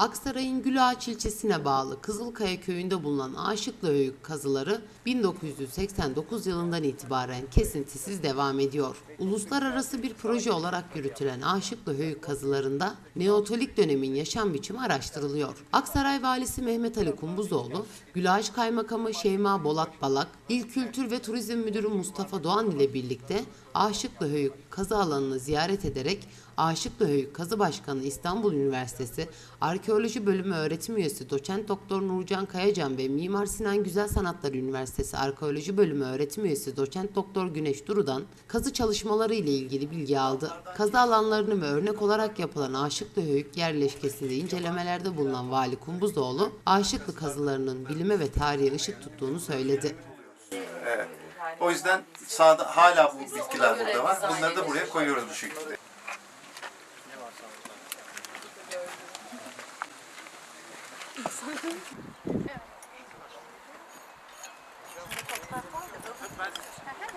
Aksaray'ın Gülağaç ilçesine bağlı Kızılkaya köyünde bulunan Aşıklı Höyük kazıları 1989 yılından itibaren kesintisiz devam ediyor. Uluslararası bir proje olarak yürütülen Aşıklı Höyük kazılarında Neotolik dönemin yaşam biçimi araştırılıyor. Aksaray Valisi Mehmet Ali Kumbuzoğlu, Gülağaç Kaymakamı Şeyma Bolat Balak, İl Kültür ve Turizm Müdürü Mustafa Doğan ile birlikte Aşıklı Höyük kazı alanını ziyaret ederek Aşıklı Höyük Kazı Başkanı İstanbul Üniversitesi Arkeoloji Bölümü öğretim üyesi Doçent Doktor Nurcan Kayacan ve Mimar Sinan Güzel Sanatlar Üniversitesi Arkeoloji Bölümü öğretim üyesi Doçent Doktor Güneş Duru'dan kazı çalışmaları ile ilgili bilgi aldı. Kazı alanlarını ve örnek olarak yapılan Aşıklı Höyük yerleşkesinde incelemelerde bulunan Vali Kumbuzoğlu, Aşıklı kazılarının bilime ve tarihe ışık tuttuğunu söyledi. Evet. O yüzden sağda hala bu bitkiler burada var. Bunları da buraya koyuyoruz bu şekilde.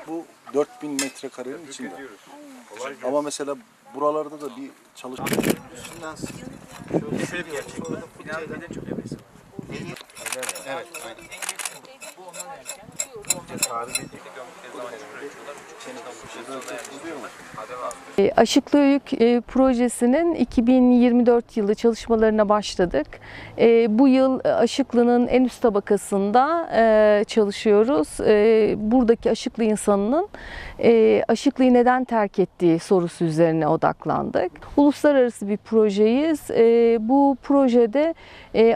Bu 4000 metrekarenin içinde. Ama mesela buralarda da bir çalışma Üstünden Evet, aynen. E, Aşıklı Öykü e, projesinin 2024 yılı çalışmalarına başladık. E, Bu yıl Aşıklı'nın en üst tabakasında e, çalışıyoruz. E, Buradaki Aşıklı insanının e, Aşıklı'yı neden terk ettiği sorusu üzerine odaklandık. Uluslararası bir projeyiz. Bu projede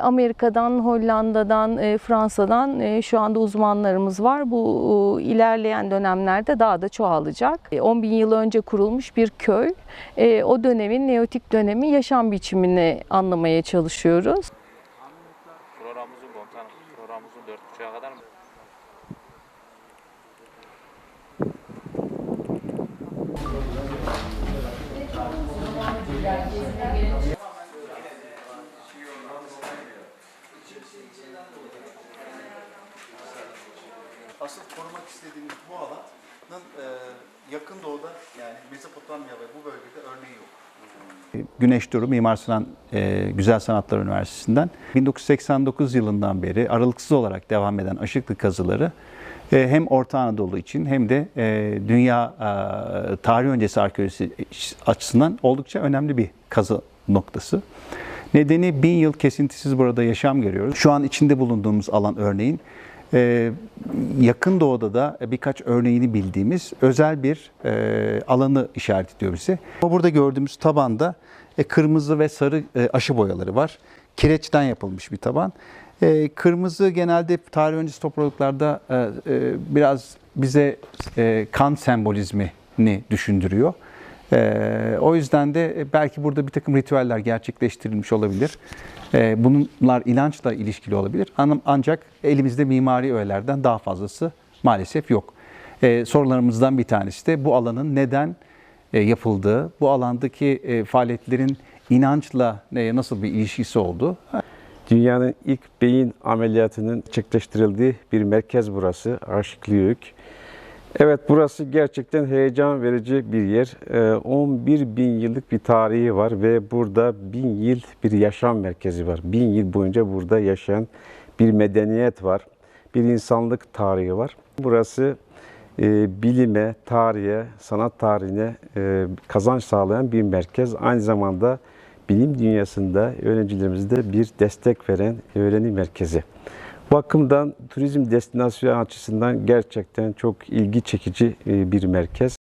Amerika'dan, Hollanda'dan, Fransa'dan şu anda uzmanlarımız var. Bu e, ilerleyen dönemlerde daha da çoğalacak. E, 10 bin yıl önce kurulmuş bir köy. E, O dönemin, Neolitik dönemin yaşam biçimini anlamaya çalışıyoruz. Kadar mı? Asıl korumak istediğimiz bu alanın e, yakın doğuda yani Mezopotamya ve bu bölgede örneği yok. Güneş Duru Mimar Sinan e, Güzel Sanatlar Üniversitesi'nden 1989 yılından beri aralıksız olarak devam eden Aşıklı kazıları e, hem Orta Anadolu için hem de e, dünya e, tarih öncesi arkeolojisi açısından oldukça önemli bir kazı noktası. Nedeni bin yıl kesintisiz burada yaşam görüyoruz. Şu an içinde bulunduğumuz alan örneğin e, yakın doğuda da birkaç örneğini bildiğimiz özel bir e, alanı işaret ediyor bize. Burada gördüğümüz tabanda e, kırmızı ve sarı e, aşı boyaları var. Kireçten yapılmış bir taban. E, kırmızı genelde tarih öncesi topluluklarda e, e, biraz bize e, kan sembolizmini düşündürüyor. Ee, o yüzden de belki burada bir takım ritüeller gerçekleştirilmiş olabilir. Ee, bunlar inançla ilişkili olabilir. An- Ancak elimizde mimari öğelerden daha fazlası maalesef yok. Ee, sorularımızdan bir tanesi de bu alanın neden e, yapıldığı, bu alandaki e, faaliyetlerin inançla e, nasıl bir ilişkisi olduğu. Dünyanın ilk beyin ameliyatının gerçekleştirildiği bir merkez burası, Aşıklıyük. Evet burası gerçekten heyecan verici bir yer. Ee, 11 bin yıllık bir tarihi var ve burada bin yıl bir yaşam merkezi var. Bin yıl boyunca burada yaşayan bir medeniyet var, bir insanlık tarihi var. Burası e, bilime, tarihe, sanat tarihine e, kazanç sağlayan bir merkez. Aynı zamanda bilim dünyasında öğrencilerimize bir destek veren öğrenim merkezi. Bakımdan turizm destinasyonu açısından gerçekten çok ilgi çekici e, bir merkez.